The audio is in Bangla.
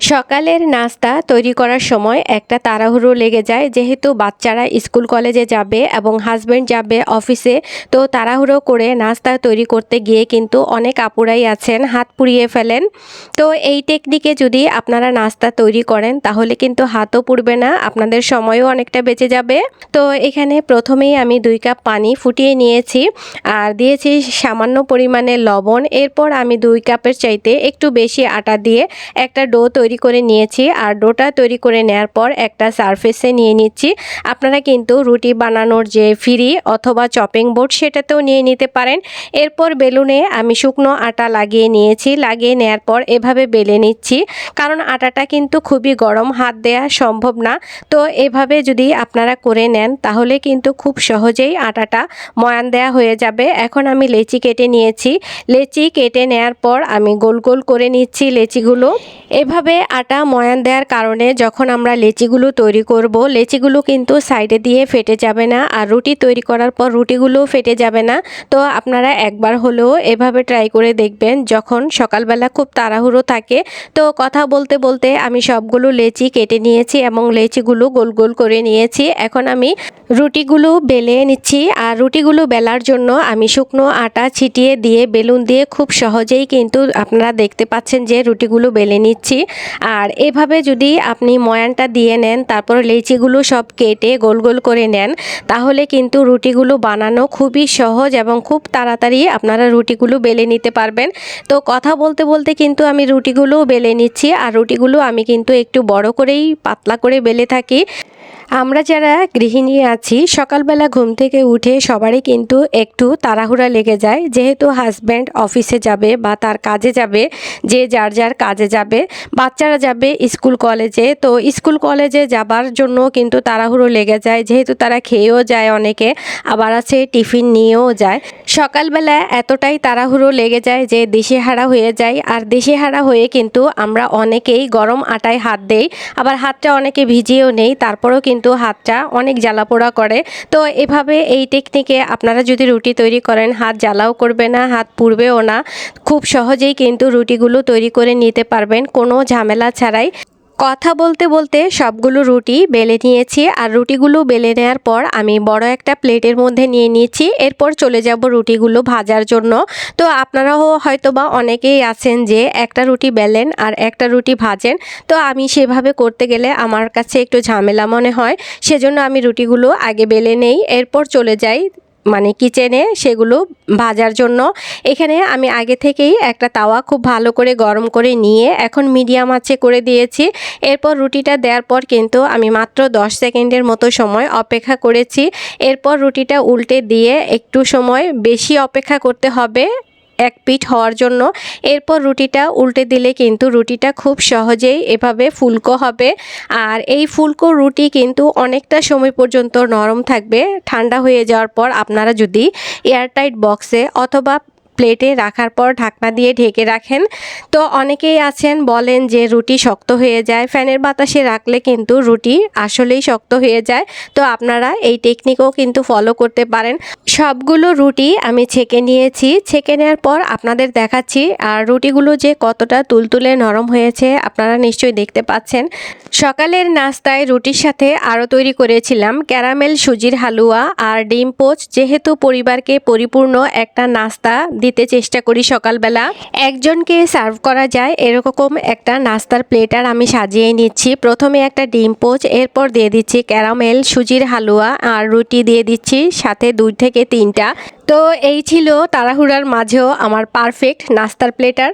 সকালের নাস্তা তৈরি করার সময় একটা তাড়াহুড়ো লেগে যায়। যেহেতু বাচ্চারা স্কুল কলেজে যাবে এবং হাজব্যান্ড যাবে অফিসে তো তাড়াহুড়ো করে নাস্তা তৈরি করতে গিয়ে কিন্তু অনেক আপুরাই আছেন, হাত পুড়িয়ে ফেলেন। তো এই টেকনিকে যদি আপনারা নাস্তা তৈরি করেন, তাহলে কিন্তু হাতও পুড়বে না, আপনাদের সময়ও অনেকটা বেঁচে যাবে। তো এখানে প্রথমেই আমি দুই কাপ পানি ফুটিয়ে নিয়েছি আর দিয়েছি সামান্য পরিমাণে লবণ। এরপর আমি দুই কাপের চাইতে একটু বেশি আটা দিয়ে একটা ডো তৈরি করে নিয়েছি আর ডোটা তৈরি করে নেওয়ার পর একটা সারফেসে নিয়ে নিচ্ছি। আপনারা কিন্তু রুটি বানানোর যে ফ্রি অথবা চপিং বোর্ড সেটাতেও নিয়ে নিতে পারেন। এরপর বেলুনে আমি শুকনো আটা লাগিয়ে নিয়েছি। লাগিয়ে নেওয়ার পর এভাবে বেলে নিচ্ছি। কারণ আটাটা কিন্তু খুবই গরম, হাত দেওয়া সম্ভব না। তো এভাবে যদি আপনারা করে নেন, তাহলে কিন্তু খুব সহজেই আটাটা ময়ান দেওয়া হয়ে যাবে। এখন আমি লেচি কেটে নিয়েছি। লেচি কেটে নেওয়ার পর আমি গোল গোল করে নিচ্ছি লেচিগুলো। এভাবে আটা ময়ান দেওয়ার কারণে যখন আমরা লেচিগুলো তৈরি করব, লেচিগুলো কিন্তু সাইডে দিয়ে ফেটে যাবে না আর রুটি তৈরি করার পর রুটিগুলোও ফেটে যাবে না। তো আপনারা একবার হলেও এভাবে ট্রাই করে দেখবেন যখন সকালবেলা খুব তাড়াহুড়ো থাকে। তো কথা বলতে বলতে আমি সবগুলো লেচি কেটে নিয়েছি এবং লেচিগুলো গোল গোল করে নিয়েছি। এখন আমি রুটিগুলো বেলে নিচ্ছি আর রুটিগুলো বেলার জন্য আমি শুকনো আটা ছিটিয়ে দিয়ে, বেলুন দিয়ে খুব সহজেই কিন্তু আপনারা দেখতে পাচ্ছেন যে রুটিগুলো বেলে নিচ্ছি। আর এভাবে যদি আপনি ময়ানটা দিয়ে নেন, তারপর লেচিগুলো সব কেটে গোল গোল করে নেন, তাহলে কিন্তু রুটিগুলো বানানো খুবই সহজ এবং খুব তাড়াতাড়ি আপনারা রুটিগুলো বেলে নিতে পারবেন। তো কথা বলতে বলতে কিন্তু আমি রুটিগুলোও বেলে নিচ্ছি, আর রুটিগুলো আমি কিন্তু একটু বড় করেই, পাতলা করে বেলে থাকি। আমরা যারা গৃহিণী আছি, সকালবেলা ঘুম থেকে উঠে সবারই কিন্তু একটু তাড়াহুড়া লেগে যায়। যেহেতু হাজব্যান্ড অফিসে যাবে বা তার কাজে যাবে, যে যার যার কাজে যাবে, বাচ্চারা যাবে স্কুল কলেজে তো স্কুল কলেজে যাবার জন্য কিন্তু তাড়াহুড়ো লেগে যায়। যেহেতু তারা খেয়েও যায় অনেকে, আবার আছে টিফিন নিয়েও যায়। সকালবেলা এতটাই তাড়াহুড়ো লেগে যায় যে দিশেহারা হয়ে যায়। আর দিশেহারা হয়ে কিন্তু আমরা অনেকেই গরম আটায় হাত দেই, আবার হাতটা অনেকে ভিজিয়েও নেই, তারপরেও কিন্তু হাতটা অনেক জ্বালা পোড়া করে। তো এভাবে এই টেকনিকে আপনারা যদি রুটি তৈরি করেন, হাত জ্বালাও করবে না, হাত পুড়বেও না। খুব সহজেই কিন্তু রুটিগুলো তৈরি করে নিতে পারবেন, কোনো ঝামেলা ছাড়াই। কথা বলতে বলতে সবগুলো রুটি বেলে নিয়েছি আর রুটিগুলো বেলে নেওয়ার পর আমি বড় একটা প্লেটের মধ্যে নিয়ে নিয়েছি। এরপর চলে যাব রুটিগুলো ভাজার জন্য। তো আপনারাও হয়তো বা অনেকেই আছেন যে একটা রুটি বেলেন আর একটা রুটি ভাজেন। তো আমি সেভাবে করতে গেলে আমার কাছে একটু ঝামেলা মনে হয়। সেজন্য আমি রুটিগুলো আগে বেলে নেই। এরপর চলে যাই মানে কিচেনে সেগুলো ভাজার জন্য। এখানে আমি আগে থেকেই একটা তাওয়া খুব ভালো করে গরম করে নিয়ে এখন মিডিয়াম আছে করে দিয়েছি। এরপর রুটিটা দেওয়ার পর কিন্তু আমি মাত্র 10 সেকেন্ডের মতো সময় অপেক্ষা করেছি। এরপর রুটিটা উল্টে দিয়ে একটু সময় বেশি অপেক্ষা করতে হবে। এক পিঠ হওয়ার জন্য। এরপর রুটিটা উল্টে দিলে কিন্তু রুটিটা খুব সহজেই এভাবে ফুলকো হবে। আর এই ফুলকো রুটি কিন্তু অনেকটা সময় পর্যন্ত নরম থাকবে। ঠান্ডা হয়ে যাওয়ার পর আপনারা যদি এয়ারটাইট বক্সে অথবা প্লেটে রাখার পর ঢাকনা দিয়ে ঢেকে রাখেন। তো অনেকেই আছেন, বলেন যে রুটি শক্ত হয়ে যায়। ফ্যানের বাতাসে রাখলে কিন্তু রুটি আসলেই শক্ত হয়ে যায়। তো আপনারা এই টেকনিকও কিন্তু ফলো করতে পারেন। সবগুলো রুটি আমি ছেঁকে নিয়েছি। ছেঁকে নেওয়ার পর আপনাদের দেখাচ্ছি, আর রুটিগুলো যে কতটা তুলতুলে নরম হয়েছে আপনারা নিশ্চয়ই দেখতে পাচ্ছেন। সকালের নাস্তায় রুটির সাথে আরও তৈরি করেছিলাম ক্যারামেল সুজির হালুয়া আর ডিম পোচ। যেহেতু পরিবারকে পরিপূর্ণ একটা নাস্তা দিতে চেষ্টা করি সকালবেলা। একজনকে সার্ভ করা যায়, এরকম একটা নাস্তার প্লেটার আমি সাজিয়ে নিচ্ছি। প্রথমে একটা ডিম পোচ, এরপর দিয়ে দিচ্ছি ক্যারামেল সুজির হালুয়া আর রুটি দিয়ে দিচ্ছি, সাথে দুই থেকে তিনটা। তো এই ছিল তাড়াহুড়ার মাঝেও আমার পারফেক্ট নাস্তার প্লেটার